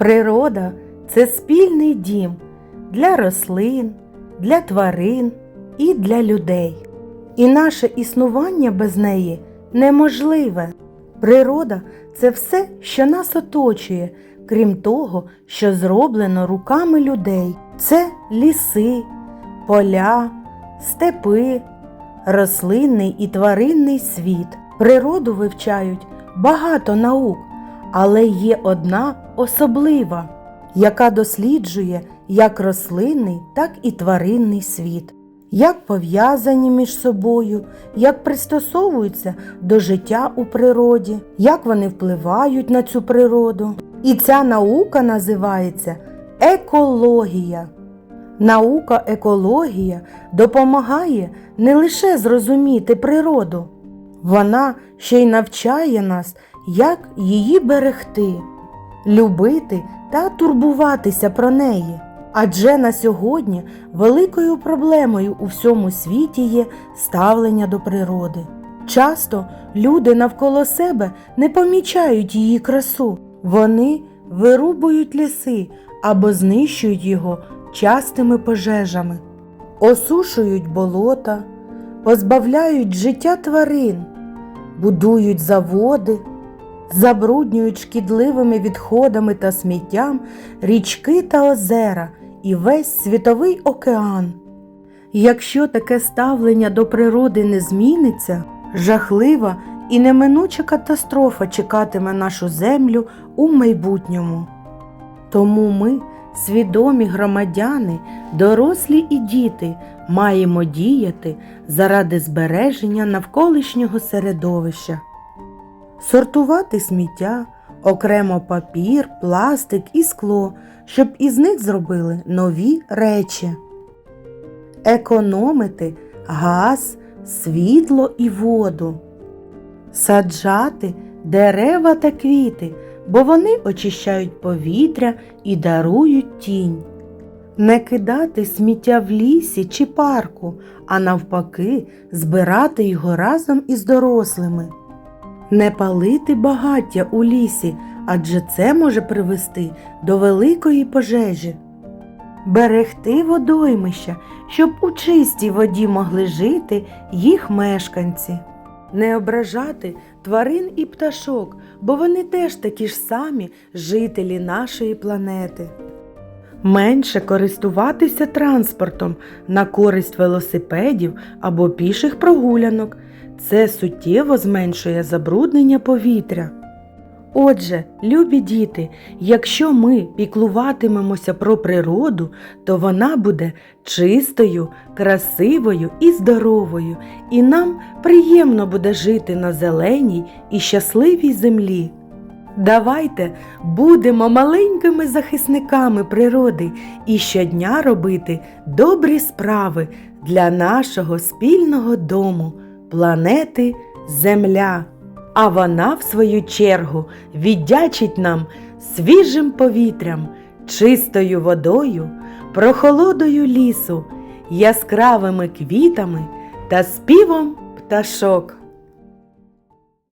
Природа це спільний дім для рослин, для тварин і для людей. І наше існування без неї неможливе. Природа це все, що нас оточує, крім того, що зроблено руками людей. Це ліси, поля, степи, рослинний і тваринний світ. Природу вивчають багато наук, але є одна особлива, яка досліджує як рослинний, так і тваринний світ, як пов'язані між собою, як пристосовуються до життя у природі, як вони впливають на цю природу. І ця наука називається екологія. Наука екологія допомагає не лише зрозуміти природу, вона ще й навчає нас, як її берегти, любити та турбуватися про неї. Адже на сьогодні великою проблемою у всьому світі є ставлення до природи. Часто люди навколо себе не помічають її красу, вони вирубують ліси або знищують його частими пожежами, осушують болота, позбавляють життя тварин, будують заводи, забруднюють шкідливими відходами та сміттям річки та озера і весь світовий океан. Якщо таке ставлення до природи не зміниться, жахлива і неминуча катастрофа чекатиме нашу землю у майбутньому. Тому ми, свідомі громадяни, дорослі і діти, маємо діяти заради збереження навколишнього середовища, сортувати сміття, окремо папір, пластик і скло, щоб із них зробили нові речі, економити газ, світло і воду, саджати дерева та квіти, бо вони очищають повітря і дарують тінь. Не кидати сміття в лісі чи парку, а навпаки, збирати його разом із дорослими. Не палити багаття у лісі, адже це може привести до великої пожежі. Берегти водоймища, щоб у чистій воді могли жити їх мешканці. Не ображати тварин і пташок, бо вони теж такі ж самі жителі нашої планети. Менше користуватися транспортом на користь велосипедів або піших прогулянок. Це суттєво зменшує забруднення повітря. Отже, любі діти, якщо ми піклуватимемося про природу, то вона буде чистою, красивою і здоровою, і нам приємно буде жити на зеленій і щасливій землі. Давайте будемо маленькими захисниками природи і щодня робити добрі справи для нашого спільного дому, планети Земля. А вона, в свою чергу, віддячить нам свіжим повітрям, чистою водою, прохолодою лісу, яскравими квітами та співом пташок.